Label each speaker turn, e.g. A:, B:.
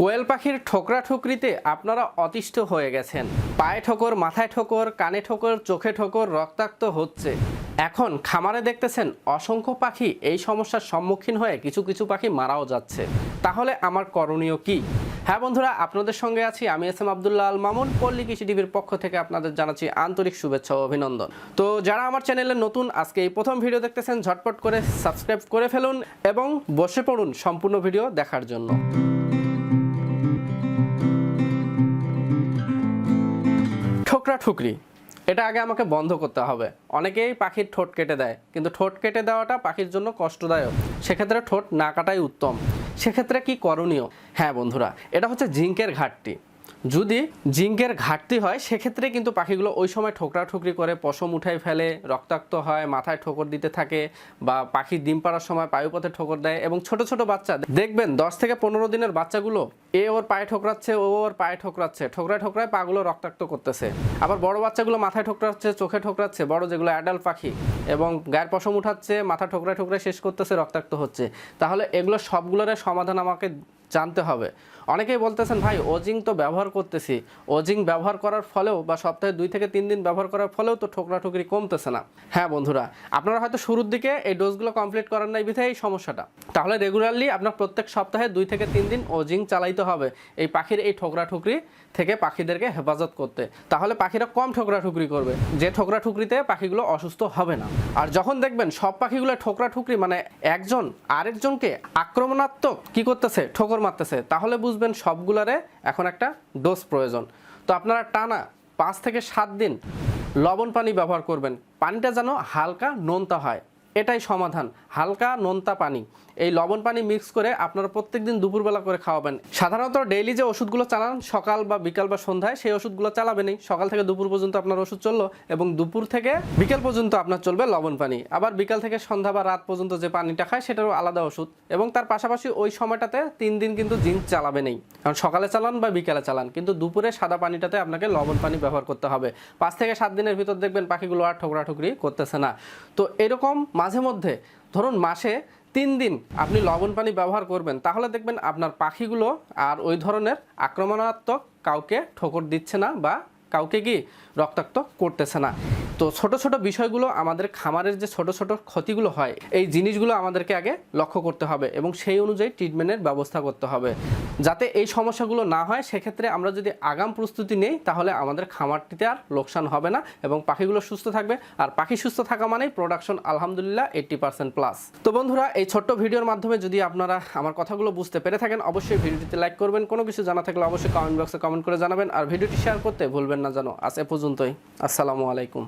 A: কোয়েল পাখির ঠোকরা ঠুকরিতে আপনারা অতিষ্ঠ হয়ে গেছেন। পায়ে ঠোকর, মাথায় ঠোকর, কানে ঠোকর, চোখে ঠোকর রক্তাক্ত হচ্ছে। এখন খামারে দেখতেছেন অসংখ্য পাখি এই সমস্যার সম্মুখীন হয়ে কিছু কিছু পাখি মারাও যাচ্ছে। তাহলে আমার করণীয় কি? হ্যাঁ বন্ধুরা, আপনাদের সঙ্গে আছি আমি এস এম আবদুল্লাহ আল মামুন, পল্লী কৃষি টিভির পক্ষ থেকে আপনাদের জানাচ্ছি আন্তরিক শুভেচ্ছা ও অভিনন্দন। তো যারা আমার চ্যানেলে নতুন, আজকে এই প্রথম ভিডিও দেখতেছেন, ঝটপট করে সাবস্ক্রাইব করে ফেলুন এবং বসে পড়ুন সম্পূর্ণ ভিডিও দেখার জন্য। ঠোকরা ঠুকরি। এটা আগে আমাকে বন্ধ করতে হবে। অনেকেই পাখির ঠোঁট কেটে দেয়, কিন্তু ঠোঁট কেটে দেওয়াটা পাখির জন্য কষ্টদায়ক। সেক্ষেত্রে ঠোঁট না কাটাই উত্তম। সেক্ষেত্রে কি করণীয়? হ্যাঁ বন্ধুরা, এটা হচ্ছে জিঙ্কের ঘাটতি। যদি জিঙ্কের ঘাটতি হয়, সেক্ষেত্রে কিন্তু পাখিগুলো ওই সময় ঠোকরা ঠুকরি করে, পশম উঠাই ফেলে, রক্তাক্ত হয়, মাথায় ঠোকর দিতে থাকে বা পাখি ডিম পাড়ার সময় পায়ুপথে ঠোকর দেয় এবং ছোট ছোট বাচ্চা দেখবেন দশ থেকে পনেরো দিনের বাচ্চাগুলো এ ওর পায়ে ঠোকরাচ্ছে, ও ওর পায়ে ঠোকরাচ্ছে, ঠোকরায় ঠোকরায় পাগুলো রক্তাক্ত করতেছে। আবার বড় বাচ্চাগুলো মাথায় ঠোকরাচ্ছে, চোখে ঠোকরাচ্ছে, বড় যেগুলো অ্যাডাল্ট পাখি এবং গায়ের পশম উঠাচ্ছে, মাথা ঠোকরায় ঠোকরায় শেষ করতেছে, রক্তাক্ত হচ্ছে। তাহলে এগুলো সবগুলোর সমাধান আমাকে জানতে হবে। অনেকেই বলতেছেন, ভাই, ওজিং তো ব্যবহার করতেছি। ওজিং ব্যবহার করার ফলেও বা সপ্তাহে দুই থেকে তিন দিন ব্যবহার করার ফলেও তো ঠোকরা ঠুকরি কমতেছে না। হ্যাঁ বন্ধুরা, আপনারা হয়তো শুরুর দিকে এই ডোজগুলো কমপ্লিট করার নাই বিধে এই সমস্যাটা। তাহলে রেগুলারলি আপনার প্রত্যেক সপ্তাহে দুই থেকে তিন দিন ওজিং চালাইতে হবে এই পাখির এই ঠোকরা ঠুকরি থেকে পাখিদেরকে হেফাজত করতে। তাহলে পাখিরা কম ঠোকরা ঠুকরি করবে। যে ঠোকরা ঠুকরিতে পাখিগুলো অসুস্থ হবে না। আর যখন দেখবেন সব পাখিগুলো ঠোকরা ঠুকরি মানে একজন আরেকজনকে আক্রমণাত্মক কি করতেছে? ঠোকর মারতেছে, তাহলে বুঝবেন সবগুলারে এখন একটা ডোজ প্রয়োজন। তো আপনারা টানা পাঁচ থেকে সাত দিন লবণ পানি ব্যবহার করবেন। পানিটা যেন হালকা, নোনতা হয়। এটাই সমাধান। হালকা নোনতা পানি। এই লবণ পানি মিক্স করে আপনারা প্রত্যেক দিন দুপুরবেলা করে খাওয়াবেন। সাধারণত ডেইলি যে ওষুধগুলো চালান, সকাল বা বিকাল বা সন্ধ্যায় সেই ওষুধগুলো চালাবেনই। সকাল থেকে দুপুর পর্যন্ত আপনার ওষুধ চলল এবং দুপুর থেকে বিকেল পর্যন্ত আপনার চলবে লবণ পানি। আবার বিকাল থেকে সন্ধ্যা বা রাত পর্যন্ত যে পানিটা খায় সেটারও আলাদা ওষুধ এবং তার পাশাপাশি ওই সময়টাতে তিন দিন কিন্তু জিঙ্ক চালাবে নেই কারণ সকালে চালান বা বিকালে চালান। কিন্তু দুপুরে সাদা পানিটাতে আপনাকে লবণ পানি ব্যবহার করতে হবে। পাঁচ থেকে সাত দিনের ভিতর দেখবেন পাখিগুলো আর ঠোকরা ঠুকরি করতেছে না। তো এরকম মাঝে মধ্যে, ধরুন মাসে তিন দিন আপনি লবণ পানি ব্যবহার করবেন, তাহলে দেখবেন আপনার পাখিগুলো আর ওই ধরনের আক্রমণাত্মক কাউকে ঠোকর দিচ্ছে না বা কাউকে কি রক্তাক্ত করতেছে না। তো ছোট ছোট বিষয়গুলো আমাদের খামারের যে ছোট ছোট ক্ষতিগুলো হয়, এই জিনিসগুলো আমাদেরকে আগে লক্ষ্য করতে হবে এবং সেই অনুযায়ী ট্রিটমেন্টের ব্যবস্থা করতে হবে। যাতে এই সমস্যাগুলো না হয়, সেক্ষেত্রে আমরা যদি আগাম প্রস্তুতি নেই, তাহলে আমাদের খামারটিতে আর লোকসান হবে না এবং পাখিগুলো সুস্থ থাকবে। আর পাখি সুস্থ থাকা মানেই প্রোডাকশন আলহামদুলিল্লাহ এইট্টি পার্সেন্ট প্লাস তো বন্ধুরা, এই ছোট্ট ভিডিওর মাধ্যমে যদি আপনারা আমার কথাগুলো বুঝতে পেরে থাকেন, অবশ্যই ভিডিওটিতে লাইক করবেন। কোনো কিছু জানা থাকলে অবশ্যই কমেন্ট বক্সে কমেন্ট করে জানাবেন। আর ভিডিওটি শেয়ার করতে ভুলবেন না জানো আজ এ পর্যন্তই। আসসালামু আলাইকুম।